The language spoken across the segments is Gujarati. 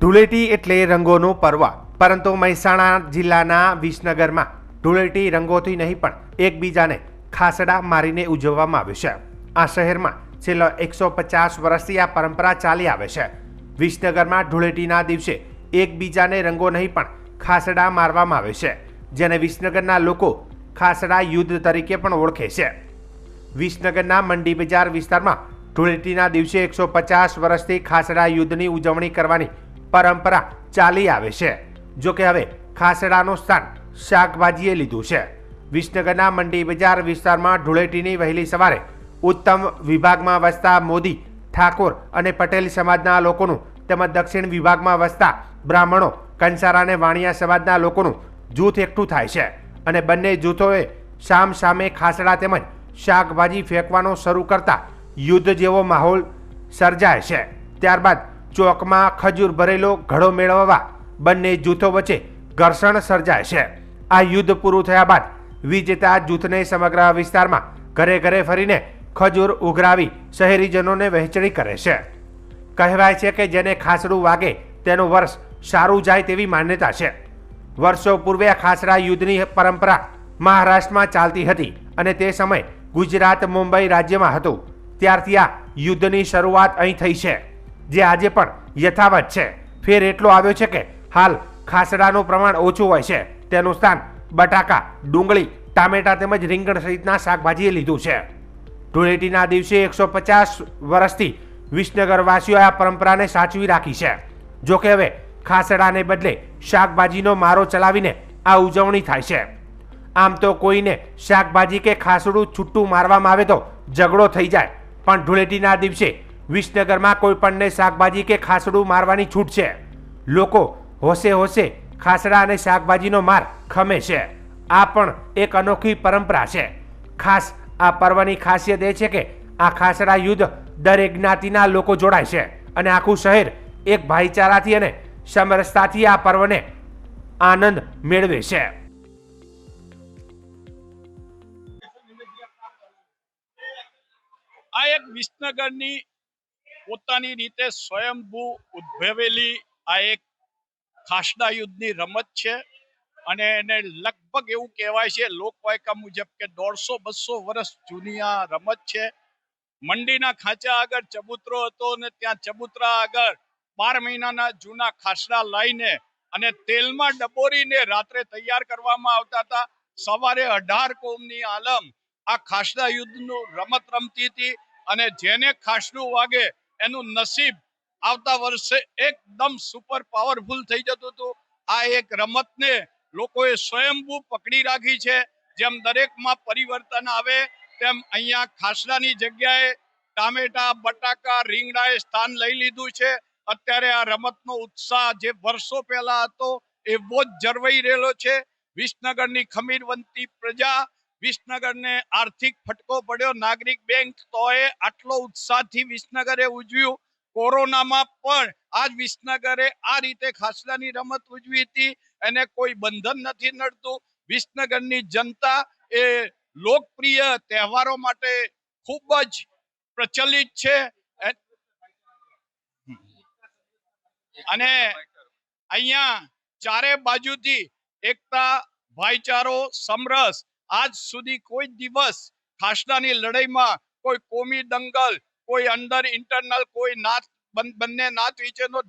ધૂળેટી એટલે રંગોનું પર્વ. પરંતુ મહેસાણા જિલ્લાના વિસનગરમાં ધૂળેટી રંગોથી નહીં પણ એકબીજાને ખાસડા મારીને ઉજવવામાં આવે છે. આ શહેરમાં છેલ્લા એકસો પચાસ વર્ષથી આ પરંપરા ચાલી આવે છે. વિસનગરમાં ધૂળેટીના દિવસે એકબીજાને રંગો નહીં પણ ખાસડા મારવામાં આવે છે, જેને વિસનગરના લોકો ખાસડા યુદ્ધ તરીકે પણ ઓળખે છે. વિસનગરના મંડી બજાર વિસ્તારમાં ધૂળેટીના દિવસે એકસો પચાસ વર્ષથી ખાસડા યુદ્ધની ઉજવણી કરવાની પરંપરા ચાલી આવે છે. જો કે હવે ખાસડાનું સ્થાન શાકભાજીએ લીધું છે. વિસનગરના મંડી બજાર વિસ્તારમાં ધૂળેટીની વહેલી સવારે ઉત્તમ વિભાગમાં વસતા મોદી, ઠાકોર અને પટેલ સમાજના લોકોનું તેમજ દક્ષિણ વિભાગમાં વસતા બ્રાહ્મણો કંસારા અને વાણિયા સમાજના લોકોનું જૂથ એકઠું થાય છે અને બંને જૂથોએ સામ સામે ખાસડા તેમજ શાકભાજી ફેંકવાનો શરૂ કરતા યુદ્ધ જેવો માહોલ સર્જાય છે. ત્યારબાદ ચોકમાં ખજૂર ભરેલો ઘડો મેળવવા બંને જૂથો વચ્ચે ઘર્ષણ સર્જાય છે. આ યુદ્ધ પૂરું થયા બાદ વિજેતા જૂથને સમગ્ર વિસ્તારમાં ઘરે ઘરે ફરીને ખજૂર ઉઘરાવી શહેરીજનોને વહેંચણી કરે છે. કહેવાય છે કે જેને ખાસડું વાગે તેનું વર્ષ સારું જાય તેવી માન્યતા છે. વર્ષો પૂર્વે ખાસડા યુદ્ધની પરંપરા મહારાષ્ટ્રમાં ચાલતી હતી અને તે સમયે ગુજરાત મુંબઈ રાજ્યમાં હતું. ત્યારથી આ યુદ્ધની શરૂઆત અહીં થઈ છે. જે આજે પણ યથાવત છે. ફેર એટલો આવ્યો છે કે હાલ ખાસડાનું પ્રમાણ ઓછું હોય છે. તેનું સ્થાન બટાકા, ડુંગળી, ટામેટા તેમજ રીંગણ સહિતના શાકભાજીએ લીધું છે. ધૂળેટીના દિવસે એકસો પચાસ વર્ષથી વિસનગરવાસીઓએ આ પરંપરાને સાચવી રાખી છે. જોકે હવે ખાસડાને બદલે શાકભાજીનો મારો ચલાવીને આ ઉજવણી થાય છે. આમ તો કોઈને શાકભાજી કે ખાસડું છૂટું મારવામાં આવે તો ઝઘડો થઈ જાય. પણ ધૂળેટીના દિવસે વિસનગરમાં કોઈ પણને શાકભાજી કે ખાસડું મારવાની છૂટ છે. લોકો હોશે હોશે ખાસડા અને શાકભાજીનો માર ખમે છે. આ પણ એક અનોખી પરંપરા છે. ખાસ આ પર્વની ખાસિયત એ છે કે આ ખાસડા યુદ્ધ દરેક જ્ઞાતિના લોકો જોડાય છે અને આખું શહેર એક ભાઈચારાથી અને સમરસતાથી આ પર્વને આનંદ મેળવે છે. આ એક વિસનગરની પોતાની રીતે સ્વયંભૂ ઉદ્ભવેલી આ એક ખાસડા યુદ્ધની રમત છે અને એને લગભગ એવું કહેવાય છે, લોકવાયકા મુજબ કે દોઢસો બસો વર્ષ જૂની આ રમત છે. મંડીના ખાંચા આગળ ચબૂતરો હતો અને ત્યાં ચબૂતરા આગળ બાર મહિનાના જૂના ખાસડા લાવીને અને તેલમાં ડબોરીને રાત્રે તૈયાર કરવામાં આવતા હતા. સવારે અઢાર કોમની આલમ આ ખાસડા યુદ્ધનું રમત રમતી હતી અને જેને ખાસડું વાગે એનું નસીબ આવતા વર્ષે એકદમ સુપર પાવરફુલ થઈ જતું હતું. આ એક રમતને લોકોએ સ્વયંભૂ પકડી રાખી છે. જેમ દરેકમાં પરિવર્તન આવે, તેમ અહીંયા ખાસડાની જગ્યાએ ટામેટા, બટાકા, રીંગણાએ સ્થાન લઈ લીધું છે. અત્યારે આ રમતનો ઉત્સાહ જે વર્ષો પહેલા હતો, એવો જ જળવાઈ રહેલો છે. વિસનગરની ખમીરવંતી પ્રજા વિસનગરને આર્થિક ફટકો પડ્યો. નાગરિક બેંક તોય આટલો ઉત્સાહથી વિસનગરે ઉજવ્યું. કોરોનામાં પણ આજ વિસનગરે આ રીતે ખાસડાની રમત ઉજવી હતી એને કોઈ બંધન નથી નડતું. વિસનગરની જનતા એ લોકપ્રિય તહેવારો માટે ખૂબ જ પ્રચલિત છે. અને અહીંયા ચારે બાજુથી એકતા, ભાઈચારો, સમરસ આજ સુધી કોઈ દિવસ ખાસડાની લડાઈમાં કોઈ કોમી દંગલ, કોઈ અંદર ઇન્ટરનલ કોઈ નાત બંને નાત વચ્ચેનો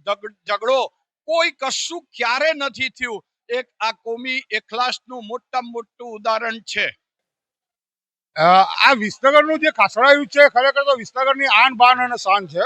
ઝઘડો કોઈ કશું ક્યારે નથી થયું. એક આ કોમી એકલાસનું મોટામાં મોટું ઉદાહરણ છે. આ વિસનગરનું જે ખાસડાયું છે, ખરેખર તો વિસનગરની આન, બાન અને શાન છે.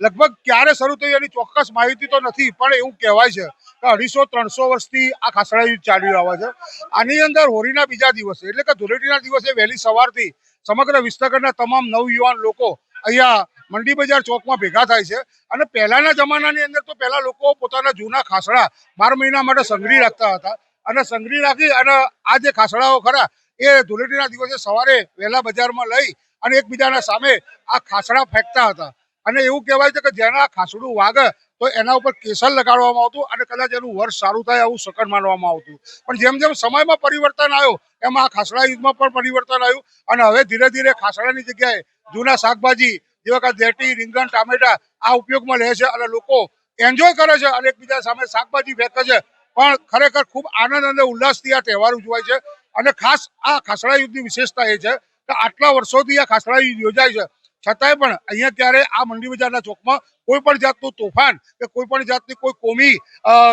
લગભગ ક્યારે શરૂ થઈ એની ચોક્કસ માહિતી તો નથી, પણ એવું કહેવાય છે. અઢીસો, ત્રણસો વર્ષથી આ ખાસડા યુદ્ધ ચાલી રહ્યા છે. આની અંદર હોળીના બીજા દિવસે, એટલે કે ધૂળેટીના દિવસે વહેલી સવારથી સમગ્ર વિસનગરના તમામ નવયુવાન લોકો અહીંયા મંડી બજાર ચોકમાં ભેગા થાય છે. અને પહેલાના જમાનાની અંદર તો પહેલા લોકો પોતાના જૂના ખાસડા બાર મહિના માટે સંઘરી રાખતા હતા. અને સંઘરી રાખી અને આ જે ખાસડાઓ ખરા, એ ધૂળેટીના દિવસે સવારે વહેલા બજારમાં લઈ અને એકબીજાના સામે આ ખાસડા ફેંકતા હતા. અને એવું કહેવાય છે કે જેના ખાસડું વાગે તો એના ઉપર કેસર લગાડવામાં આવતું અને કદાચ એનું વર્ષ સારું થાય આવું શકન માનવામાં આવતું. પણ જેમ જેમ સમયમાં પરિવર્તન આવ્યો, એમાં ખાસડા યુગમાં પણ પરિવર્તન આવ્યું અને હવે ધીરે ધીરે ખાસડાની જગ્યાએ જૂના શાકભાજી, જેવા કે દેટી રીંગણ, ટામેટા, આ ઉપયોગમાં લે છે અને લોકો એન્જોય કરે છે અને એકબીજા સામે શાકભાજી ફેંકે છે. પણ ખરેખર ખૂબ આનંદ અને ઉલ્લાસથી આ તહેવાર ઉજવાય છે અને ખાસ આ ખાસડા યુદ્ધની વિશેષતા એ છે કે આટલા વર્ષોથી આ ખાસડા યુદ્ધ યોજાય છે. છતાંય પણ અહીંયા ક્યારે આ મંડી બજારના ચોકમાં કોઈ પણ જાતનું તોફાન કે કોઈ પણ જાતની કોઈ કોમી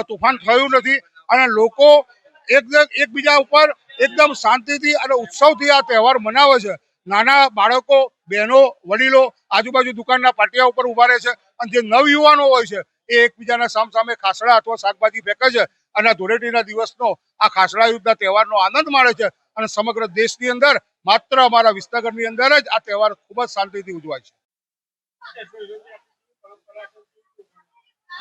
તોફાન થયું નથી. અને લોકો એકદમ એકબીજા ઉપર એકદમ શાંતિથી અને ઉત્સવથી આ તહેવાર મનાવે છે. નાના બાળકો, બહેનો, વડીલો આજુબાજુ દુકાનના પાટિયા ઉપર ઊભા રહે છે. અને જે નવયુવાનો હોય છે, એ એકબીજાના સામ સામે ખાસડા અથવા શાકભાજી ફેંકે છે. અને ધૂળેટીના દિવસનો, આ ખાસડા યુદ્ધના તહેવારનો આનંદ માણે છે. અને સમગ્ર દેશની અંદર, માત્ર અમારા વિસનગરની અંદર જ આ તહેવાર ખૂબ જ શાંતિથી ઉજવાય છે.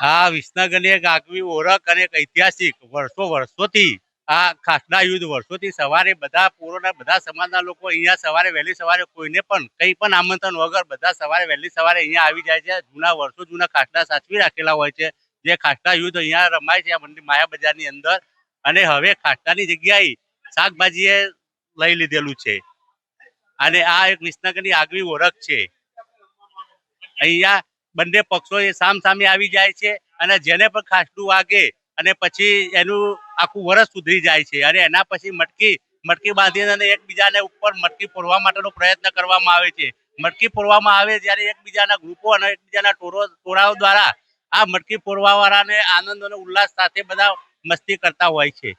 આ વિસનગરની એક આગવી ઓળખ અને એક ઐતિહાસિક વર્ષો વર્ષોથી આ ખાસના યુદ્ધ વર્ષોથી સવારે બધા પૂર્વના બધા સમાજના લોકો અહીંયા સવારે વહેલી સવારે કોઈને પણ કંઈ પણ આમંત્રણ વગર બધા સવારે વહેલી સવારે અહીંયા આવી જાય છે. જૂના વર્ષો, જૂના ખાસડા સાચવી રાખેલા હોય છે. જે ખાસડા યુદ્ધ અહીંયા રમાય છે આ માયા બજારની અંદર. અને હવે ખાસડાની જગ્યાએ શાકભાજીએ લઈ લીધેલું છે. અને આ એક વિસનગરની આગવી ઓળખ છે. અહીંયા બંને પક્ષો એ સામ સામે આવી જાય છે અને જેને પણ ખાસડું વાગે અને પછી એનું આખું વરસ સુધરી જાય છે અને એના પછી મટકી મટકી બાંધીને અને એકબીજાને ઉપર મટકી ફોડવા માટેનો પ્રયત્ન કરવામાં આવે છે. મટકી ફોડવામાં આવે જ્યારે એકબીજાના ગ્રુપો અને એકબીજાના ટોળો ટોળાઓ દ્વારા આ મટકી ફોડવા વાળાને આનંદ અને ઉલ્લાસ સાથે બધા મસ્તી કરતા હોય છે.